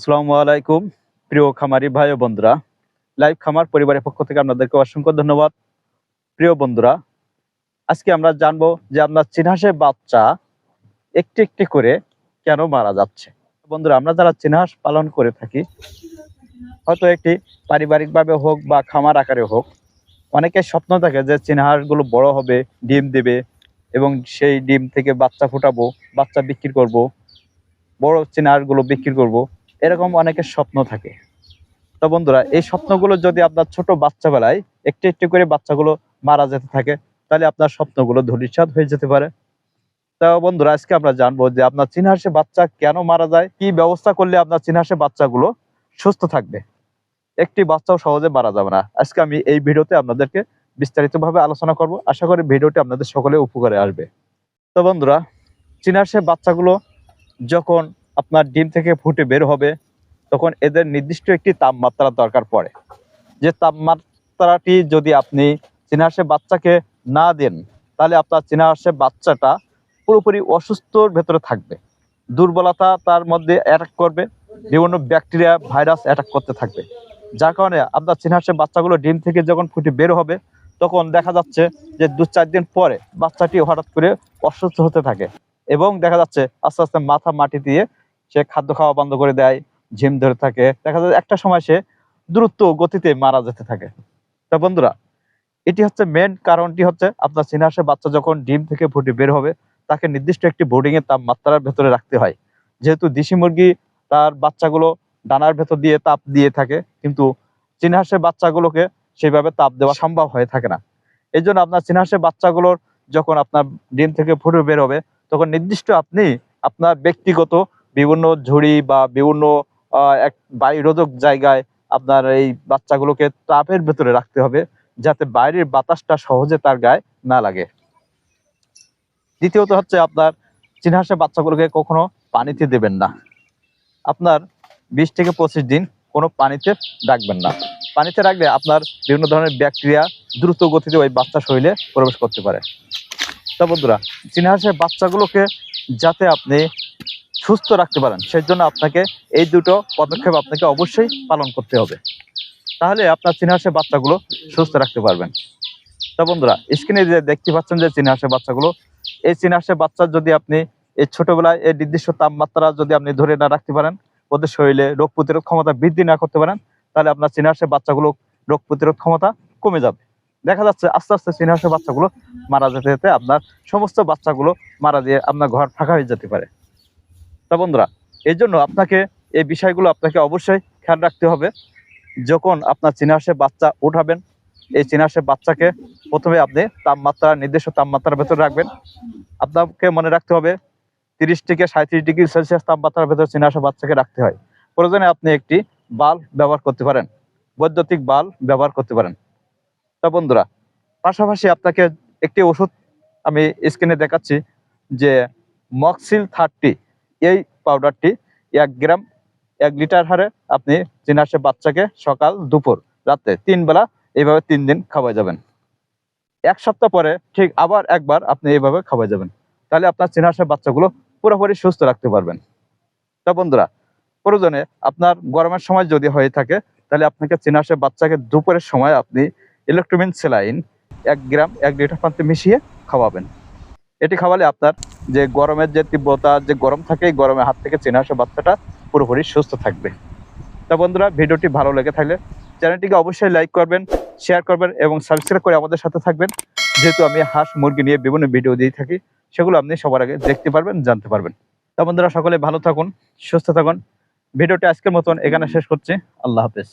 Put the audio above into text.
আসসালামু আলাইকুম, প্রিয় খামারি ভাই ও বন্ধুরা। লাইভ খামার পরিবারের পক্ষ থেকে আপনাদেরকে অসংখ্য ধন্যবাদ। প্রিয় বন্ধুরা, আজকে আমরা জানব যে আপনার চিনহাসের বাচ্চা একটি একটি করে কেন মারা যাচ্ছে। বন্ধুরা, আমরা যারা চিনহাস পালন করে থাকি, হয়তো একটি পারিবারিকভাবে হোক বা খামার আকারে হোক, অনেকের স্বপ্ন থাকে যে চিনহাসগুলো বড় হবে, ডিম দেবে এবং সেই ডিম থেকে বাচ্চা ফুটাবো, বাচ্চা বিক্রি করব, বড় চিনহাসগুলো বিক্রি করব। এরকম অনেকের স্বপ্ন থাকে। তো বন্ধুরা, এই স্বপ্নগুলো যদি আপনার ছোট বাচ্চা বেলায় একটু একটু করে বাচ্চাগুলো মারা যেতে থাকে, তাহলে আপনার স্বপ্নগুলো ধূলিসাৎ হয়ে যেতে পারে। তো বন্ধুরা, আজকে আমরা জানব যে আপনার চিনহাসে বাচ্চা কেন মারা যায়, কি ব্যবস্থা করলে আপনার চিনহাসে বাচ্চাগুলো সুস্থ থাকবে। একটি বাচ্চাও সহজে মারা যাবে না। আজকে আমি এই ভিডিওতে আপনাদেরকে বিস্তারিতভাবে আলোচনা করব। আশা করি ভিডিওটি আপনাদের সকলে উপকারে আসবে। তো বন্ধুরা, চিনহাসে বাচ্চাগুলো যখন আপনার ডিম থেকে ফুটে বের হবে, তখন এদের নির্দিষ্ট একটি তাপমাত্রার দরকার পড়ে। যে তাপমাত্রাটি যদি আপনি চিনাহাসে বাচ্চাকে না দেন, তাহলে আপনার চিনাহাসে বাচ্চাটা পুরোপুরি অসুস্থর ভেতরে থাকবে। দুর্বলতা তার মধ্যে অ্যাটাক করবে, বিভিন্ন ব্যাকটেরিয়া ভাইরাস অ্যাটাক করতে থাকবে। যার কারণে আপনার চিনহাসে বাচ্চাগুলো ডিম থেকে যখন ফুটে বের হবে, তখন দেখা যাচ্ছে যে দু চার দিন পরে বাচ্চাটি হঠাৎ করে অসুস্থ হতে থাকে এবং দেখা যাচ্ছে আস্তে আস্তে মাথা মাটি দিয়ে সে খাদ্য খাওয়া বন্ধ করে দেয়, ঝিম ধরে থাকে। দেখা যায় একটা সময় সে দ্রুত গতিতে মারা যেতে থাকে। তা বন্ধুরা, এটি হচ্ছে মেন কারণটি হচ্ছে আপনার চিনাসে বাচ্চা যখন ডিম থেকে ফুটে বের হবে, তাকে নির্দিষ্ট একটি বোর্ডিং এর তাপমাত্রার ভেতরে রাখতে হয়। যেহেতু দেশি মুরগি তার বাচ্চাগুলো ডানার ভেতর দিয়ে তাপ দিয়ে থাকে, কিন্তু চিনহাসের বাচ্চাগুলোকে সেইভাবে তাপ দেওয়া সম্ভব হয়ে থাকে না। এই জন্য আপনার চিনহাসের বাচ্চাগুলোর যখন আপনার ডিম থেকে ফুটে বের হবে, তখন নির্দিষ্ট আপনি আপনার ব্যক্তিগত বিভিন্ন ঝুড়ি বা বিভিন্ন এক বায়ুরোধক জায়গায় আপনার এই বাচ্চাগুলোকে তাপের ভেতরে রাখতে হবে যাতে বাইরের বাতাসটা সহজে তার গায়ে না লাগে। দ্বিতীয়ত হচ্ছে আপনার চিনহাসের বাচ্চাগুলোকে কখনো পানিতে দেবেন না। আপনার বিশ থেকে পঁচিশ দিন কোনো পানিতে রাখবেন না। পানিতে রাখলে আপনার বিভিন্ন ধরনের ব্যাকটেরিয়া দ্রুত গতিতে ওই বাচ্চা শরীরে প্রবেশ করতে পারে। তা বন্ধুরা চিনহাসের বাচ্চাগুলোকে যাতে আপনি সুস্থ রাখতে পারেন। সেই জন্য আপনাকে এই দুটো পদক্ষেপ আপনাকে অবশ্যই পালন করতে হবে। তাহলে আপনার চিনহাসের বাচ্চাগুলো সুস্থ রাখতে পারবেন। তা বন্ধুরা, স্ক্রিনে যে দেখতে পাচ্ছেন যে চিনহাসের বাচ্চাগুলো, এই চিনহাসের বাচ্চা যদি আপনি এই ছোটবেলায় এই নির্দিষ্ট তাপমাত্রা যদি আপনি ধরে না রাখতে পারেন, ওদের শরীরে রোগ প্রতিরোধ ক্ষমতা বৃদ্ধি না করতে পারেন, তাহলে আপনার চিনহাসের বাচ্চাগুলো রোগ প্রতিরোধ ক্ষমতা কমে যাবে। দেখা যাচ্ছে আস্তে আস্তে চিনহাসের বাচ্চাগুলো মারা যেতে যেতে আপনার সমস্ত বাচ্চাগুলো মারা দিয়ে আপনার ঘর ফাঁকা হয়ে যেতে পারে। তা বন্ধুরা, এই জন্য আপনাকে এই বিষয়গুলো আপনাকে অবশ্যই খেয়াল রাখতে হবে। যখন আপনার চিনাসে বাচ্চা উঠাবেন এই চিনাসে বাচ্চাকে প্রথমে আপনি তাপমাত্রা, নির্দিষ্ট তাপমাত্রার ভেতর রাখবেন। আপনাকে মনে রাখতে হবে, তিরিশ থেকে সাঁত্রিশ ডিগ্রি সেলসিয়াস তাপমাত্রার ভেতর চিনাসে বাচ্চাকে রাখতে হয়। প্রয়োজনে আপনি একটি বাল্ব ব্যবহার করতে পারেন, বৈদ্যুতিক বাল্ব ব্যবহার করতে পারেন। তা বন্ধুরা, পাশাপাশি আপনাকে একটি ওষুধ আমি স্ক্রিনে দেখাচ্ছি, যে মক্সিল থার্টি এই পাউডারটি এক গ্রাম এক লিটার হারে আপনি চিনাসে বাচ্চাকে সকাল, দুপুর, রাতে তিন বেলা এইভাবে তিন দিন খাওয়া যাবেন। এক সপ্তাহ পরে ঠিক আবার একবার আপনি এইভাবে খাওয়া যাবেন। তাহলে আপনার চিনাসে বাচ্চাগুলো পুরোপুরি সুস্থ রাখতে পারবেন। তা বন্ধুরা, প্রয়োজনে আপনার গরমের সময় যদি হয়ে থাকে, তাহলে আপনাকে চিনাসে বাচ্চাকে দুপুরের সময় আপনি ইলেকট্রোমিন সেলাইন এক গ্রাম এক লিটার পানিতে মিশিয়ে খাওয়াবেন। এটি খাওয়ালে আপনার যে গরমের যে তীব্রতা, যে গরম থাকে, এই গরমের হাত থেকে চেনা আসা বাচ্চাটা পুরোপুরি সুস্থ থাকবে। তা বন্ধুরা, ভিডিওটি ভালো লেগে থাকলে চ্যানেলটিকে অবশ্যই লাইক করবেন, শেয়ার করবেন এবং সাবস্ক্রাইব করে আমাদের সাথে থাকবেন। যেহেতু আমি হাঁস মুরগি নিয়ে বিভিন্ন ভিডিও দিয়ে থাকি, সেগুলো আপনি সবার আগে দেখতে পারবেন, জানতে পারবেন। তা বন্ধুরা, সকলে ভালো থাকুন, সুস্থ থাকুন। ভিডিওটি আজকের মতন এখানে শেষ করছি। আল্লাহ হাফেজ।